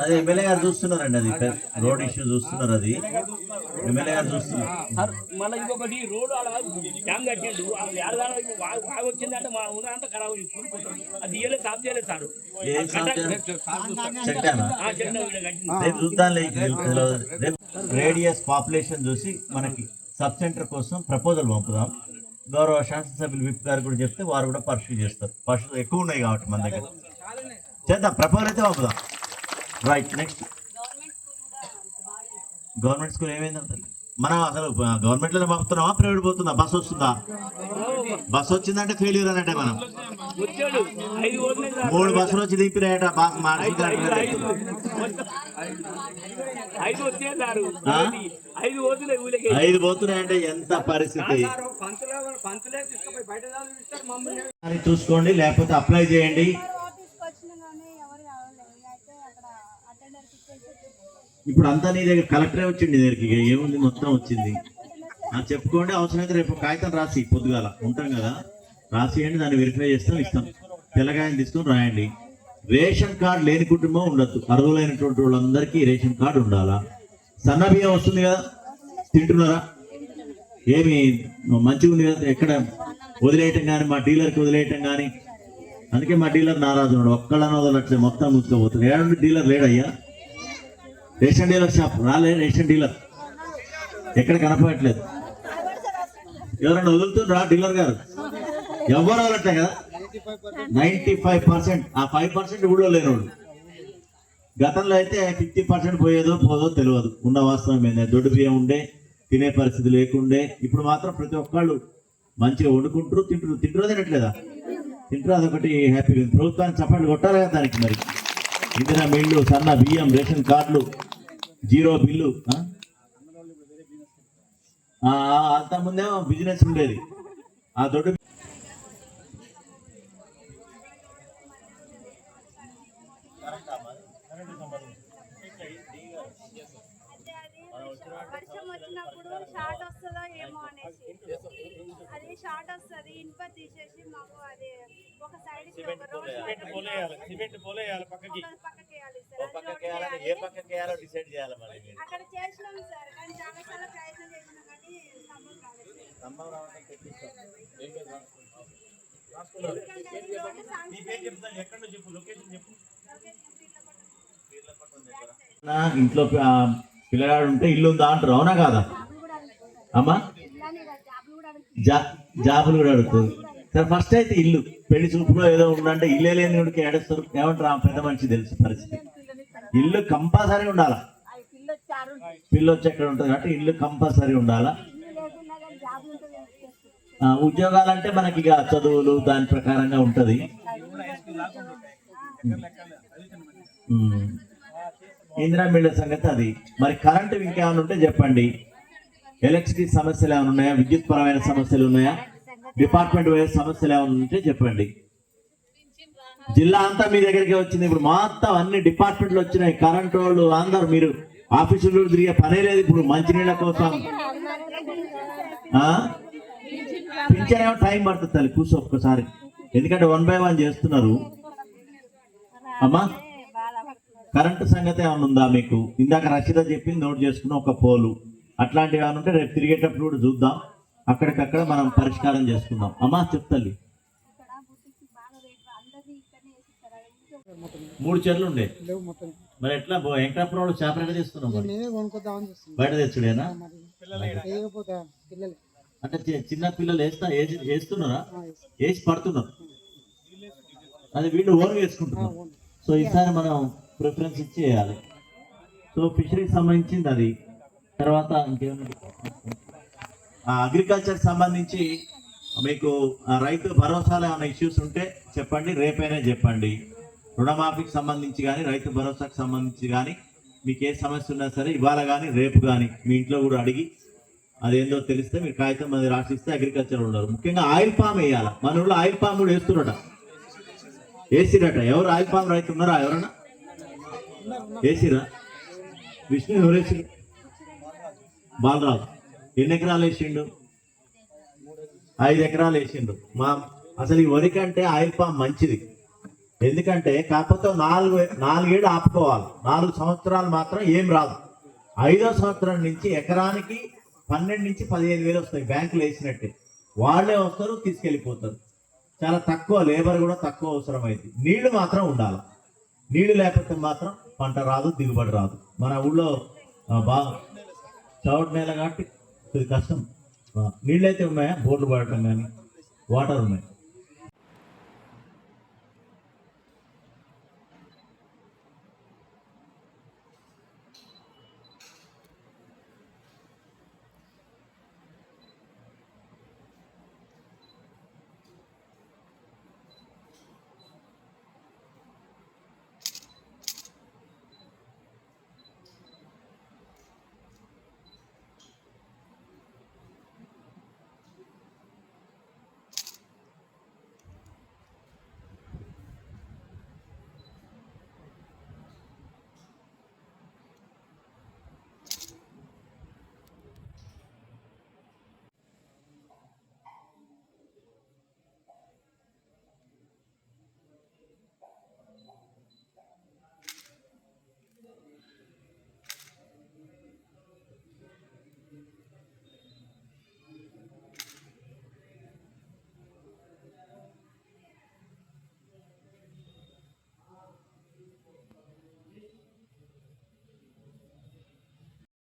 అది ఎమ్మెల్యే గారు చూస్తున్నారండి అది. రోడ్ ఇష్యూ చూస్తున్నారు అది. ఎమ్మెల్యే గారు చూస్తున్నారు. మళ్ళీ ఇంకొకటి రోడ్ వచ్చిందంటే మా ఊరు అంతా ఖరాబ్ అది సాఫ్ చేయలేదు సార్. రేడియస్ పాపులేషన్ చూసి మనకి సబ్ సెంటర్ కోసం ప్రపోజల్ పంపుదాం. గౌరవ శాసనసభ్యులు విప్ గారు కూడా చెప్తే వారు కూడా పర్సూ చేస్తారు పర్సూ ఎక్కువ ఉన్నాయి కాబట్టి మన దగ్గర చేద్దాం ప్రపోజల్ అయితే పంపుదాం రైట్ నెక్స్ట్ గవర్నమెంట్ స్కూల్ ఏమైందంటే మనం అసలు గవర్నమెంట్లో పంపుతున్నామా ప్రైవేట్ పోతుందా బస్ వస్తుందా బస్ వచ్చిందంటే ఫెయిల్యూర్ అన్నట్టే మనం మూడు బస్సులు వచ్చి దింపినాయట బాస్ మార్చి ఐదు పోతున్నాయంటే ఎంత పరిస్థితి? చూసుకోండి లేకపోతే అప్లై చేయండి. ఇప్పుడు అంతా నీ దగ్గర కలెక్టరే వచ్చింది దగ్గరికి. ఏముంది? మొత్తం వచ్చింది. చెప్పుకోండి అవసరమైతే రేపు కాగితం రాసి పొద్దుగాల. ఉంటాం కదా? రాసియండి దాన్ని వెరిఫై చేస్తాం ఇస్తాం. తెల్లగాయని తీసుకొని రాయండి. రేషన్ కార్డు లేని కుటుంబం ఉండొద్దు. అర్హులైనటువంటి వాళ్ళందరికీ రేషన్ కార్డు ఉండాలా? సన్న బియ్యం వస్తుంది కదా? తింటున్నారా? ఏమి మంచిగా ఉంది కదా ఎక్కడ వదిలేయటం కానీ మా డీలర్కి వదిలేయటం కానీ? అందుకే మా డీలర్ నారాజు ఉన్నాడు. ఒక్కళ్ళని వదలట్లేదు మొత్తం మూసుకోపోతుంది. ఏడంటే డీలర్ లేడయ్యా? రేషన్ డీలర్ షాప్ రాలే రేషన్ డీలర్. ఎక్కడ కనపడట్లేదు. ఎవరైనా వదులుతుండ్రా డీలర్ గారు? ఎవరు వదలట్లే కదా? Ninety five percent. ఆ ఫైవ్ పర్సెంట్ ఊళ్ళో లేనోళ్ళు గతంలో అయితే ఫిఫ్టీ పర్సెంట్ పోయేదో పోదో తెలియదు. ఉన్న వాస్తవం ఏంటంటే దొడ్డు బియ్యం ఉండే తినే పరిస్థితి లేకుండే ఇప్పుడు మాత్రం ప్రతి ఒక్కళ్ళు మంచిగా వండుకుంటారు తింటారు తింటారో తినట్లేదా? తింటారు అదొకటి హ్యాపీగా ఉంది ప్రభుత్వానికి చప్పట్లు కొట్టాలి కదా దానికి మరి. ఇందిరా మిల్లు సన్న బియ్యం రేషన్ కార్డులు జీరో బిల్లు అంతకుముందేమో బిజినెస్ ఉండేది. ఆ దొడ్డు అయితే అది వర్షం వచ్చినప్పుడు షార్ట్ వస్తుందో ఏమో అనేసి అది షార్ట్ వస్తుంది ఇనుప తీసేసి మాకు అది ఒక సైడ్ సిమెంట్ పోలేయాలి పక్కకి. వేయాలని ఏ వేయాలి. పక్కకి వేయాలో డిసైడ్ చేయాలి మరి మీరు. అక్కడ చేసినాం సార్ కానీ చాలాసార్లు ప్రయత్నం చేసినాం కానీ సంభవం కాలేదు సార్. స్తంభం రావడానికి తెప్పిస్తాం. ఎందుకంటే అది రోడ్డు శాంక్షన్ ఎక్కడ చెప్పు? లొకేషన్ చెప్పు. లొకేషన్ పీర్లపట్నం. నా ఇంట్లో పిల్లగాడు ఉంటే ఇల్లు ఉందా అంటారు? అవునా కాదా? అమ్మా? జాబులు కూడా అడుగుతుంది. సరే ఫస్ట్ అయితే ఇల్లు. పెళ్ళి చూపులో ఏదో ఉందంటే ఇల్లే లేని వాడికి ఏడుస్తారు. ఏమంటారు? పెద్ద మనిషి తెలుసు పరిస్థితి. ఇల్లు కంపల్సరీ ఉండాలా? పిల్లొచ్చి వచ్చి ఎక్కడ ఉంటుంది? కాబట్టి ఇల్లు కంపల్సరీ ఉండాలా? ఉద్యోగాలంటే మనకి ఇక చదువులు దాని ప్రకారంగా ఉంటుంది. ఇందిరా మిళ్ళ సంగతి అది. మరి కరెంటు ఇంకేమైనా ఉంటే చెప్పండి. ఎలక్ట్రిసిటీ సమస్యలు ఏమైనా ఉన్నాయా? విద్యుత్ పరమైన సమస్యలు ఉన్నాయా? డిపార్ట్మెంట్ వైజ్ సమస్యలు ఏమైనా ఉంటే చెప్పండి. జిల్లా అంతా మీ దగ్గరికి వచ్చింది. ఇప్పుడు మొత్తం అన్ని డిపార్ట్మెంట్లు వచ్చినాయి. కరెంట్ వాళ్ళు అందరు మీరు ఆఫీసులు తిరిగే పనే లేదు. ఇప్పుడు మంచినీళ్ళ కోసం. ఆ? పింఛన్ ఏమో టైం పడుతుంది తల్లి. కూర్చో ఒక్కసారి. ఎందుకంటే వన్ బై వన్ చేస్తున్నారు. అమ్మా కరెంటు సంగతి ఏమైనా ఉందా మీకు? ఇందాక రక్షిత చెప్పింది నోట్ చేసుకున్న ఒక పోలు. అట్లాంటివి ఏమైనా ఉంటే రేపు తిరిగేటప్పుడు కూడా చూద్దాం. అక్కడికక్కడ మనం పరిష్కారం చేసుకుందాం. అమ్మా చెప్తల్లి మూడు చెర్లు ఉండే. మరి ఎట్లా? వెంకటాపురం వాళ్ళు చేపలు ఎక్కడ తీసుకున్నాం బయట తెచ్చుడేనా? అంటే చిన్న పిల్లలు వేస్తా వేసి- వేస్తున్నారా. వేసి పడుతున్నారు. అది వీళ్ళు ఓన్ వేసుకుంటున్నారు. సో ఈసారి మనం ప్రిఫరెన్స్ ఇచ్చి వేయాలి సో ఫిషరీకి సంబంధించింది అది. తర్వాత ఇంకేముంది? అగ్రికల్చర్ సంబంధించి మీకు ఆ రైతు భరోసాలో ఏమైనా ఇష్యూస్ ఉంటే చెప్పండి రేపైనా చెప్పండి. రుణమాఫీకి సంబంధించి కానీ రైతు భరోసాకు సంబంధించి కానీ మీకు ఏ సమస్య ఉన్నా సరే ఇవాళ కానీ రేపు కానీ మీ ఇంట్లో కూడా అడిగి అదేందో తెలిస్తే మీరు కాగితం మంది రాసిస్తే అగ్రికల్చర్ ఉన్నారు ముఖ్యంగా ఆయిల్ పామ్ వేయాలి. మన ఊళ్ళో ఆయిల్ పామ్ కూడా వేస్తున్నట వేసిరట ఎవరు ఆయిల్ పామ్ రైతు ఉన్నారా ఎవరన్నా? వేసిరా విష్ణు ఎవరు వేసిరు బాలరాజు. ఎన్ని ఎకరాలు వేసిండు? ఐదు ఎకరాలు వేసిండు. మా అసలు ఈ వరి కంటే ఆయిల్ పామ్ మంచిది. ఎందుకంటే కాకపోతే నాలుగు నాలుగేళ్ళు ఆపుకోవాలి. నాలుగు సంవత్సరాలు మాత్రం ఏం రాదు. ఐదో సంవత్సరం నుంచి ఎకరానికి పన్నెండు నుంచి పదిహేను వేలు వస్తాయి బ్యాంకులు వేసినట్టే. వాళ్ళే వస్తారు తీసుకెళ్ళిపోతారు. చాలా తక్కువ లేబర్ కూడా తక్కువ అవసరం అయింది నీళ్ళు మాత్రం ఉండాలి. నీళ్ళు లేకపోతే మాత్రం పంట రాదు దిగుబడి రాదు. మన ఊళ్ళో ఆ, బాగా నేల కాబట్టి ఇది కష్టం. ఆ, నీళ్ళు అయితే ఉన్నాయా? బోర్లు పడటం కానీ వాటర్ ఉన్నాయి.